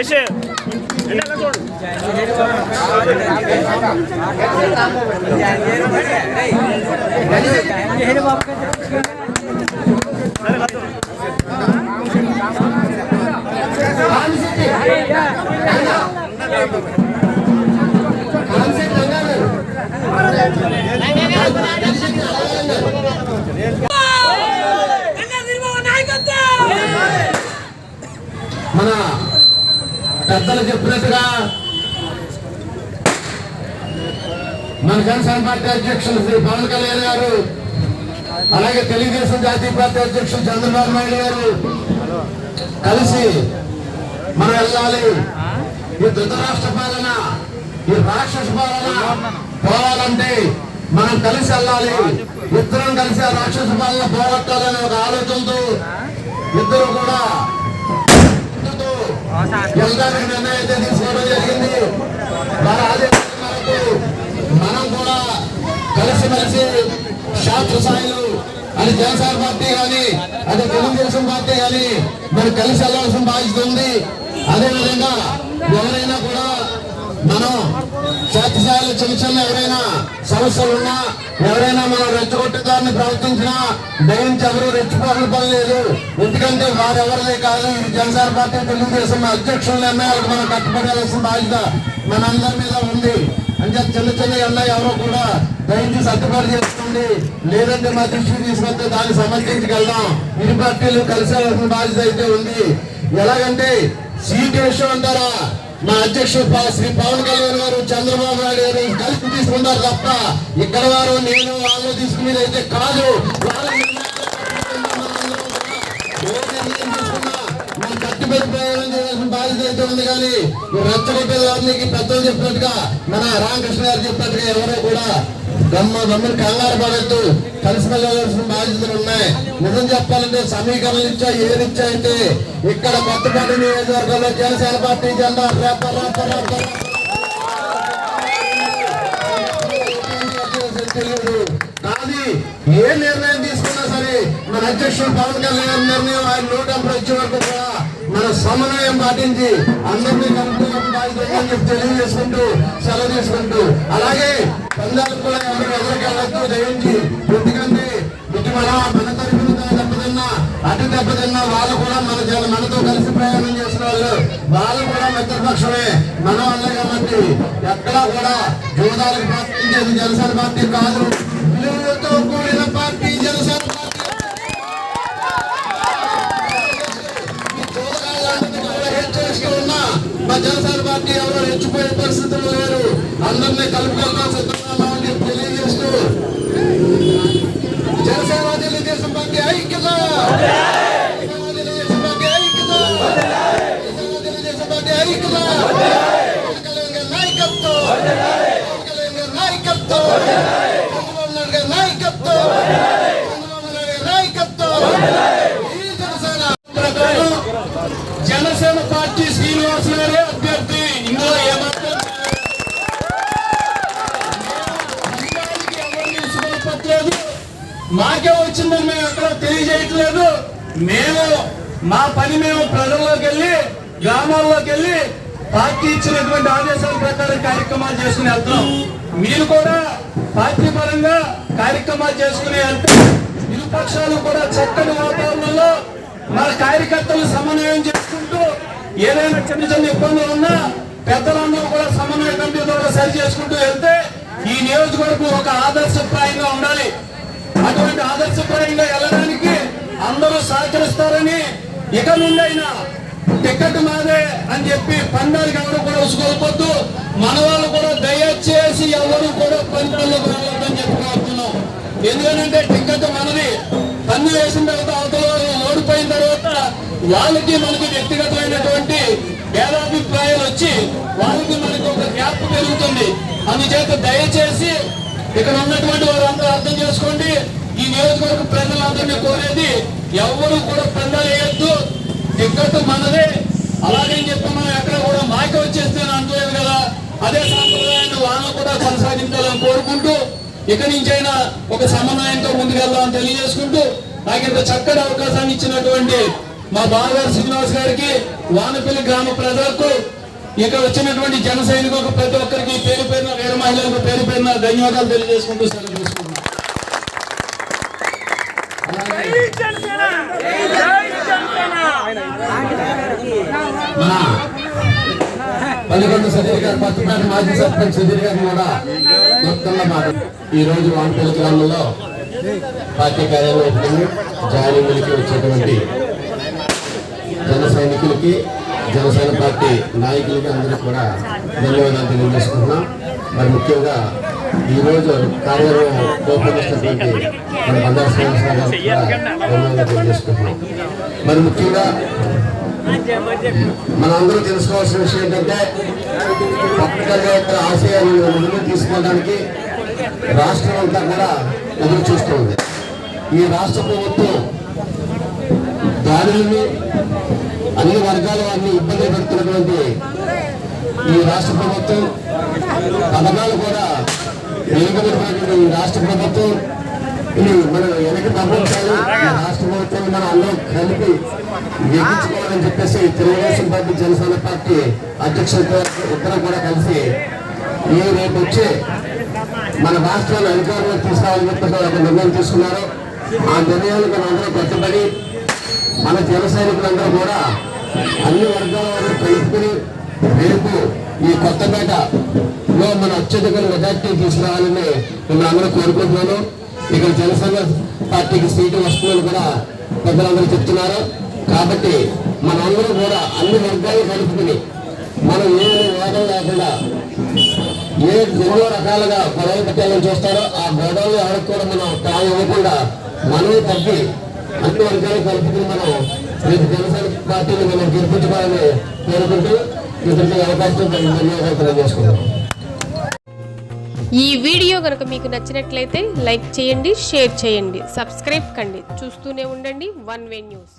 కేశే మన పెద్దలు చెప్పినట్టుగా మన జనసేన పార్టీ అధ్యక్షులు శ్రీ పవన్ కళ్యాణ్ గారు అలాగే తెలుగుదేశం జాతీయ పార్టీ అధ్యక్షులు చంద్రబాబు నాయుడు గారు కలిసి మనం వెళ్ళాలి. ఈ ధృతరాష్ట్ర పాలన ఈ రాక్షస పాలన పోవాలంటే మనం కలిసి వెళ్ళాలి. ఇద్దరం కలిసి ఆ రాక్షస పాలన పోగొట్టాలనే ఒక ఆలోచనతో ఇద్దరు కూడా తో వెళ్ళడానికి నిర్ణయం అయితే తీసుకోవడం జరిగింది వారి ఆదేశాల మేరకు మనం కూడా కలిసిమెలిసి శాస్త్ర స్థాయిలు అది జనసేన పార్టీ కానీ అదే తెలుగుదేశం పార్టీ కానీ మరి కలిసి వెళ్ళాల్సిన బాధ్యత ఉంది. అదేవిధంగా ఎవరైనా కూడా మనం శాస్త్రస్థాయిలో చిన్న చిన్న ఎవరైనా సమస్యలు ఉన్నా ఎవరైనా మనం రెచ్చగొట్టేదాన్ని ప్రవర్తించినా దయించి ఎవరు రెచ్చిపోవాలని పని లేదు. ఎందుకంటే వారెవరిదే కాదు జనసేన పార్టీ తెలుగుదేశం అధ్యక్షుల నిర్ణయాలకు మనం కట్టుబడాల్సిన బాధ్యత. మనందరి మీద ఉంది. అంటే చిన్న చిన్న ఎండ ఎవరో కూడా దయచేసి సర్దుబాటు చేసుకోండి. లేదంటే మా దృష్టికి తీసుకొస్తే దాన్ని సమర్థించగలదాం. ఇరు పార్టీలు కలిసేవలసిన బాధ్యత అయితే ఉంది. ఎలాగంటే సీట్ విషయం అంటారా మా అధ్యక్షుడు శ్రీ పవన్ కళ్యాణ్ గారు చంద్రబాబు నాయుడు గారు కలిసి తీసుకుంటారు తప్ప ఇక్కడ వారు నేను వాళ్ళు తీసుకునేది అయితే కాదు. మనం ప్రయాణం చేయాల్సిన బాధ్యత అయితే ఉంది కానీ రచ్చడి రెచ్చగొట్టే పెద్దలు చెప్పినట్టుగా మన రామకృష్ణ గారు చెప్పినట్టుగా ఎవరో కూడా గమ్మ గమ్మని కంగారు పడద్దు. కలిసి వెళ్ళవలసిన బాధ్యతలు ఉన్నాయి. నిజం చెప్పాలంటే సమీకరణలు ఇచ్చా ఏది ఇచ్చా అంటే ఇక్కడ కొత్తపల్లి నియోజకవర్గంలో జనసేన పార్టీ జెండా తెలియదు. కానీ ఏ నిర్ణయం తీసుకున్నా సరే మన అధ్యక్షుడు పవన్ కళ్యాణ్ నిర్ణయం ఆయన నూట వచ్చే వరకు కూడా మన సమన్వయం పాటించి అందరినీ కలుపుకోవడం బాధ్యత చెప్పి తెలియజేసుకుంటూ సెలవు తీసుకుంటూ అలాగే పందాలు కూడా ఎవరు ఎదురుకెళ్ళొద్దు దయించి. ఎందుకంటే ఇటు మన మన తరపున దెబ్బతిన్నా అటు దెబ్బతిన్నా వాళ్ళు కూడా మన జన మనతో కలిసి ప్రయాణం చేసిన వాళ్ళు వాళ్ళు కూడా మిత్రపక్షమే మన వాళ్ళే కాబట్టి ఎక్కడా కూడా జూదాలకు ప్రవర్తించేది జనసేన పార్టీ కాదు. విలువలతో కూడిన పార్టీ. ప్రజాసార పార్టీ ఎవరో రెచ్చిపోయే పరిస్థితులు లేరు. అందరినీ కలుపుకెళ్తాం వచ్చిందని మేము ఎక్కడ తెలియజేయట్లేదు. మేము మా పని మేము ప్రజల్లోకి వెళ్ళి గ్రామాల్లోకి వెళ్ళి పార్టీ ఇచ్చినటువంటి ఆదేశాల ప్రకారం కార్యక్రమాలు చేసుకుని వెళ్తున్నాం. మీరు కూడా పార్టీ పరంగా కార్యక్రమాలు చేసుకుని వెళ్తే ఇరుపక్షాలు కూడా చక్కని వాతావరణంలో మన కార్యకర్తలు సమన్వయం చేసుకుంటూ ఏదైనా చిన్న చిన్న ఇబ్బందులు ఉన్నా పెద్దలందరూ కూడా సమన్వయ కమిటీ ద్వారా సరి చేసుకుంటూ వెళ్తే ఈ నియోజకవర్గం ఒక ఆదర్శప్రాయంగా ఉండాలి. అటువంటి ఆదర్శప్రాయంగా వెళ్ళడానికి అందరూ సహకరిస్తారని ఇక నుండైనా టికెట్ మాదే అని చెప్పి పందానికి ఎవరు కూడా ఉసుకోకపోద్దు మన వాళ్ళు కూడా దయచేసి ఎవరు కూడా పందాలకు వెళ్ళొద్దని చెప్పి కోరుతున్నాం. ఎందుకంటే టికెట్ మనది. పన్ను వేసిన తర్వాత అవతల వాళ్ళు ఓడిపోయిన తర్వాత వాళ్ళకి మనకి వ్యక్తిగతమైనటువంటి భేదాభిప్రాయాలు వచ్చి వాళ్ళకి మనకి ఒక గ్యాప్ పెరుగుతుంది. అందుచేత దయచేసి ఇక్కడ ఉన్నటువంటి వారందరూ అర్థం చేసుకోండి ఈ నియోజకవర్గ ప్రజలందరినీ కోరేది ఎవరు కూడా పందాలు వేయొద్దు. టికెట్ మనదే. అలాగే చెప్పి మనం ఎక్కడ కూడా మాకే వచ్చేస్తే అంటలేదు కదా. అదే సాంప్రదాయాన్ని వాళ్ళు కూడా కొనసాగించాలని కోరుకుంటూ ఇక్కడి నుంచైనా ఒక సమన్వయంతో ముందుకెళ్దామని తెలియజేసుకుంటూ నాకు ఇంత చక్కటి అవకాశాన్ని ఇచ్చినటువంటి మా బావగారు శ్రీనివాస్ గారికి వానపల్లి గ్రామ ప్రజలకు ఇక్కడ వచ్చినటువంటి జన సైనికులకు ప్రతి ఒక్కరికి పేరు పేరున వేరే మహిళలకు పేరు పేరున ధన్యవాదాలు తెలియజేసుకుంటూ సెలవు తీసుకుంటున్నాను మన పల్లికొండ సుధీర్ గారు పచ్చపాటి మాజీ సర్పంచ్ సుధీర్ గారు కూడా మొత్తంగా మాట ఈ రోజు వానపల్లి గ్రామంలో పార్టీ కార్యాలయానికి జాయినింగ్లకి వచ్చేటువంటి జన సైనికులకి జనసేన పార్టీ నాయకులకి అందరికీ కూడా ధన్యవాదాలు తెలియజేసుకుంటున్నాం. మరి ముఖ్యంగా ఈ రోజు కార్యాలయం రూపొందిస్తున్నటువంటి మన బండారు శ్రీనివాసరావు గారికి కూడా ధన్యవాదాలు తెలియజేసుకుంటున్నాం. మరి ముఖ్యంగా మనందరూ తెలుసుకోవాల్సిన విషయం ఏంటంటే పవన్ కళ్యాణ్ యొక్క ముందుకు తీసుకోవడానికి రాష్ట్రం అంతా కూడా ఎదురు చూస్తుంది. ఈ రాష్ట్ర ప్రభుత్వం దారులను అన్ని వర్గాల వారిని ఇబ్బంది పెడుతున్నటువంటి ఈ రాష్ట్ర ప్రభుత్వం పథకాలు కూడా వెనుకబడిపోయినటువంటి ఈ రాష్ట్ర ప్రభుత్వం ఇది మనం వెనక పంపించాలి ఈ రాష్ట్ర ప్రభుత్వం మనం అందరం కలిపి ఎక్కించుకోవాలని చెప్పేసి తెలుగుదేశం పార్టీ జనసేన పార్టీ అధ్యక్షులతో ఇద్దరం కూడా కలిసి ఈ రేపు వచ్చి మన రాష్ట్రాన్ని అధికారంలో తీసుకోవాలని చెప్పేసి ఒక నిర్ణయం తీసుకున్నారు. ఆ నిర్ణయానికి మనం అందరం కట్టుబడి మన జన సైనికులందరూ కూడా అన్ని వర్గాల వారిని కలుపుకుని రేపు ఈ కొత్తపేటలో మన అత్యధిక మెజార్టీ తీసుకురావాలని మిమ్మల్ని అందరూ కోరుకుంటున్నాను. ఇక్కడ జనసేన పార్టీకి సీటు వస్తుందని కూడా పెద్దలందరూ చెప్తున్నారు. కాబట్టి మనందరూ కూడా అన్ని వర్గాలు కలుపుకుని మనం ఏ వాదం లేకుండా ఏ ఎన్నో రకాలుగా గొడవలు పెట్టాలని చూస్తారో ఆ గొడవలు ఆడుకోవడం మనం తాను ఇవ్వకుండా మనమే తగ్గి అన్ని వర్గాలు కలుపుకుని మనం రేపు జనసేన పార్టీని మనం గెలిపించుకోవాలని కోరుకుంటూ ఇద్దరికి అవకాశం ధన్యవాదాలు తెలియజేసుకుంటాం ఈ వీడియో కనుక మీకు నచ్చినట్లయితే లైక్ చేయండి షేర్ చేయండి సబ్స్క్రైబ్ కండి. చూస్తూనే ఉండండి వన్ వే న్యూస్.